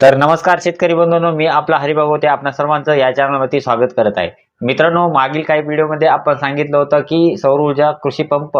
तर नमस्कार शेतकरी बंधूंनो मी आपला हरिभाऊ होते. आपल्या सर्वांचं या चॅनलवरती स्वागत करत आहे. मित्रांनो मागील काही व्हिडिओमध्ये आपण सांगितलं होतं की सौर ऊर्जा कृषी पंप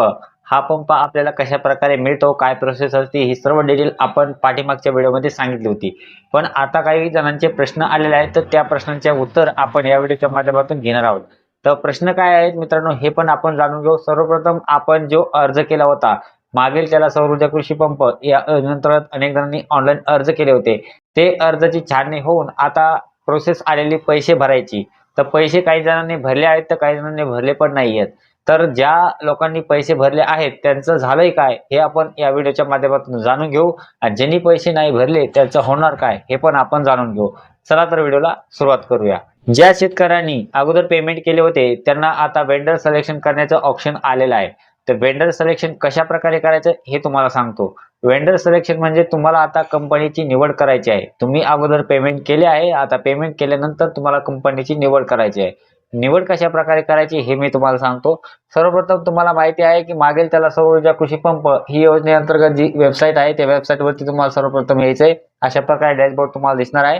हा पंप आपल्याला कशा प्रकारे मिळतो काय प्रोसेस असते ही सर्व डिटेल आपण पाठीमागच्या व्हिडिओमध्ये सांगितली होती. पण आता काही जणांचे प्रश्न आलेले आहेत तर त्या प्रश्नांचे उत्तर आपण या व्हिडिओच्या माध्यमातून घेणार आहोत. तर प्रश्न काय आहेत मित्रांनो हे पण आपण जाणून घेऊ. सर्वप्रथम आपण जो अर्ज केला होता मागील त्याला सौर ऊर्जा कृषी पंप या नंतर अनेक जणांनी ऑनलाईन अर्ज केले होते. ते अर्जाची छाननी होऊन आता प्रोसेस आलेली पैसे भरायची. तर पैसे काही जणांनी भरले आहेत तर काही जणांनी भरले पण नाही आहेत तर ज्या लोकांनी पैसे भरले आहेत त्यांचं झालंय काय हे आपण या व्हिडिओच्या माध्यमातून जाणून घेऊ. आणि ज्यांनी पैसे नाही भरले त्यांचं होणार काय हे पण आपण जाणून घेऊ. चला तर व्हिडिओला सुरुवात करूया. ज्या शेतकऱ्यांनी अगोदर पेमेंट केले होते त्यांना आता वेंडर सिलेक्शन करण्याचं ऑप्शन आलेलं आहे. तर वेंडर सिलेक्शन कशा प्रकारे करायचं हे तुम्हाला सांगतो. वेंडर सिलेक्शन म्हणजे तुम्हाला आता कंपनीची निवड करायची आहे. तुम्ही अगोदर पेमेंट केले आहे आता पेमेंट केल्यानंतर तुम्हाला कंपनीची निवड करायची आहे. निवड कशा प्रकारे करायची हे मी तुम्हाला सांगतो. सर्वप्रथम तुम्हाला माहिती आहे की मागील त्याला सौर ऊर्जा कृषी पंप ही योजनेअंतर्गत जी वेबसाईट आहे त्या वेबसाईटवरती तुम्हाला सर्वप्रथम यायचं आहे अशा प्रकारे डॅशबोर्ड तुम्हाला दिसणार आहे.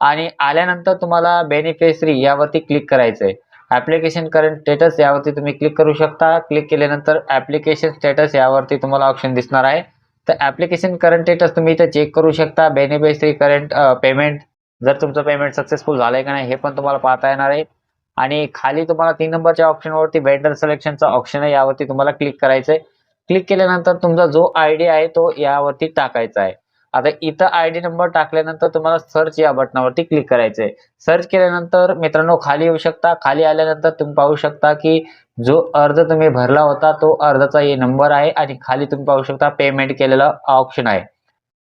आणि आल्यानंतर तुम्हाला बेनिफिशरी यावरती क्लिक करायचं आहे ॲप्लिकेशन करंट स्टेटस यावरती तुम्ही क्लिक करू शकता. क्लिक केल्यानंतर ॲप्लिकेशन स्टेटस यावरती तुम्हाला ऑप्शन दिसणार आहे. तर ॲप्लिकेशन करंट स्टेटस तुम्ही इथे चेक करू शकता. बेनिफिशरी करंट पेमेंट जर तुमचं पेमेंट सक्सेसफुल झालं आहे का नाही हे पण तुम्हाला पाहता येणार आहे. आणि खाली तुम्हाला तीन नंबरच्या ऑप्शनवरती वेंडर सिलेक्शनचा ऑप्शन आहे. यावरती तुम्हाला क्लिक करायचं आहे क्लिक केल्यानंतर तुमचा जो आय डी आहे तो यावरती टाकायचा आहे. आता इथं आय डी नंबर टाकल्यानंतर तुम्हाला सर्च या बटनावरती क्लिक करायचं आहे सर्च केल्यानंतर मित्रांनो खाली येऊ शकता. खाली आल्यानंतर तुम्ही पाहू शकता की जो अर्ज तुम्ही भरला होता तो अर्जाचा हे नंबर आहे आणि खाली तुम्ही पाहू शकता पेमेंट केलेला ऑप्शन आहे.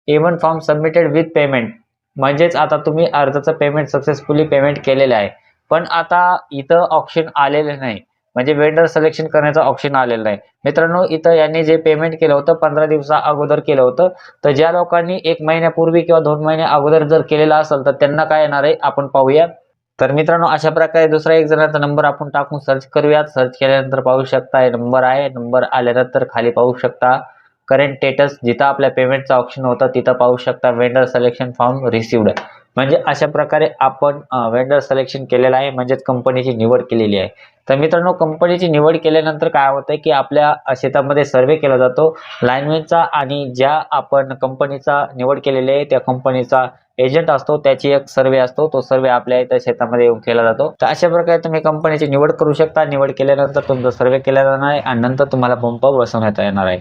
Even form submitted with payment म्हणजेच आता तुम्ही अर्जाचं पेमेंट सक्सेसफुली पेमेंट केलेलं आहे. पण आता इथं ऑप्शन आलेलं नाही. म्हणजे वेंडर सिलेक्शन करण्याचा ऑप्शन आलेलं नाही. मित्रांनो इथं यांनी जे पेमेंट केलं होतं पंधरा दिवसा अगोदर केलं होतं. तर ज्या लोकांनी एक महिन्यापूर्वी किंवा दोन महिन्या अगोदर जर केलेला असेल तर त्यांना काय येणार आहे आपण पाहूया. तर मित्रांनो अशा प्रकारे दुसरा एक जणांचा नंबर आपण टाकून सर्च करूयात. सर्च केल्यानंतर पाहू शकता हे नंबर आहे. नंबर आल्यानंतर खाली पाहू शकता करंट स्टेटस जिथं आपल्या पेमेंटचा ऑप्शन होता तिथं पाहू शकता वेंडर सिलेक्शन फॉर्म रिसिवड म्हणजे अशा प्रकारे आपण वेंडर सिलेक्शन केलेलं आहे म्हणजेच कंपनीची निवड केलेली आहे. तर मित्रांनो कंपनीची निवड केल्यानंतर काय होतं की आपल्या शेतामध्ये सर्वे केला जातो. लाईनमॅनचा आणि ज्या आपण कंपनीचा निवड केलेली आहे त्या कंपनीचा एजंट असतो त्याची एक सर्वे असतो. तो सर्वे आपल्या इथं शेतामध्ये येऊन केला जातो. तर अशा प्रकारे तुम्ही कंपनीची निवड करू शकता. निवड केल्यानंतर तुमचा सर्वे केला जाणार आहे आणि नंतर तुम्हाला पंप बसवण्यात येणार आहे.